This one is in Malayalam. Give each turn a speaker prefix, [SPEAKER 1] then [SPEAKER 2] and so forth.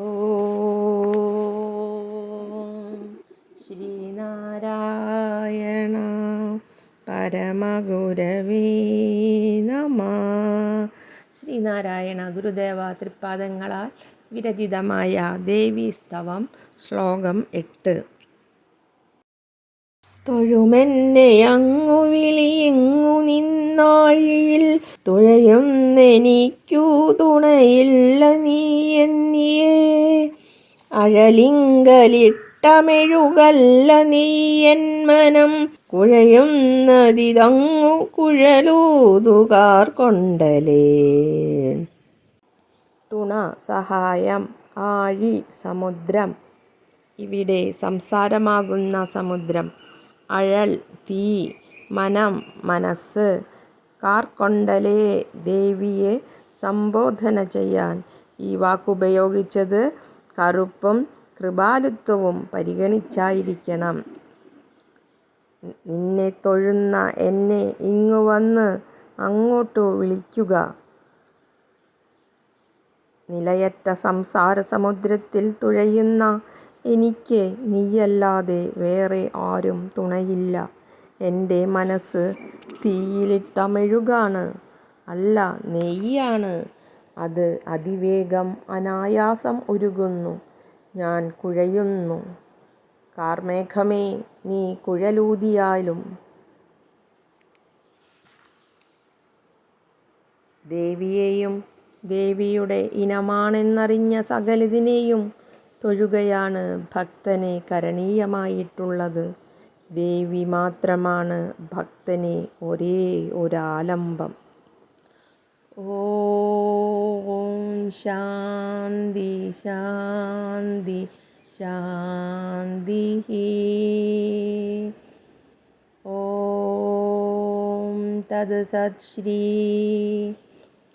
[SPEAKER 1] ഓം ശ്രീനാരായണ പരമഗുരവേ നമ. ശ്രീനാരായണ ഗുരുദേവ തൃപ്പാദങ്ങളാൽ വിരചിതമായ ദേവീസ്തവം ശ്ലോകം എട്ട്. തൊഴുമെന്നെ അങ്ങു വിളിയെങ്ങു നിന്നാഴിയിൽ. തുഴയുന്നെനിക്കു തുണയില്ല നീ എന്നിയേ. അഴലിങ്കലിട്ടമെഴുകല്ല നീ എൻ മനം. കുഴയുന്നതിതങ്ങു കുഴലൂതുകാർ കൊണ്ടലേ തുണ സഹായം ആഴി സമുദ്രം. ഇവിടെ സംസാരമാകുന്ന സമുദ്രം. അഴൽ തീ മനം മനസ്സ് കാർക്കൊണ്ടലേ ദേവിയെ സംബോധന ചെയ്യാൻ. ഈ വാക്കുപയോഗിച്ചത് കറുപ്പും കൃപാലുത്വവും പരിഗണിച്ചായിരിക്കണം. നിന്നെ തൊഴുന്ന എന്നെ ഇങ്ങു വന്ന് അങ്ങോട്ടു വിളിക്കുക. നിലയറ്റ സംസാര സമുദ്രത്തിൽ തുഴയുന്ന എനിക്ക് നീയല്ലാതെ വേറെ ആരും തുണയില്ല. എന്റെ മനസ്സ് തീയിലിട്ട മെഴുകാണ്. അല്ല നെയ്യാണ്. അത് അതിവേഗം അനായാസം ഉരുകുന്നു. ഞാൻ കുഴയുന്നു. കാർമേഘമേ നീ കുഴലൂതിയാലും. ദേവിയെയും ദേവിയുടെ ഇനമാണെന്നറിഞ്ഞ സകലതിനെയും തൊഴുകയാണ് ഭക്തനെ കരണീയമായിട്ടുള്ളത്. ദേവി മാത്രമാണ് ഭക്തനെ ഒരേ ഒരാലംബം. ഓം ശാന്തി ശാന്തി ശാന്തി ഓം തത് സത് ശ്രീ.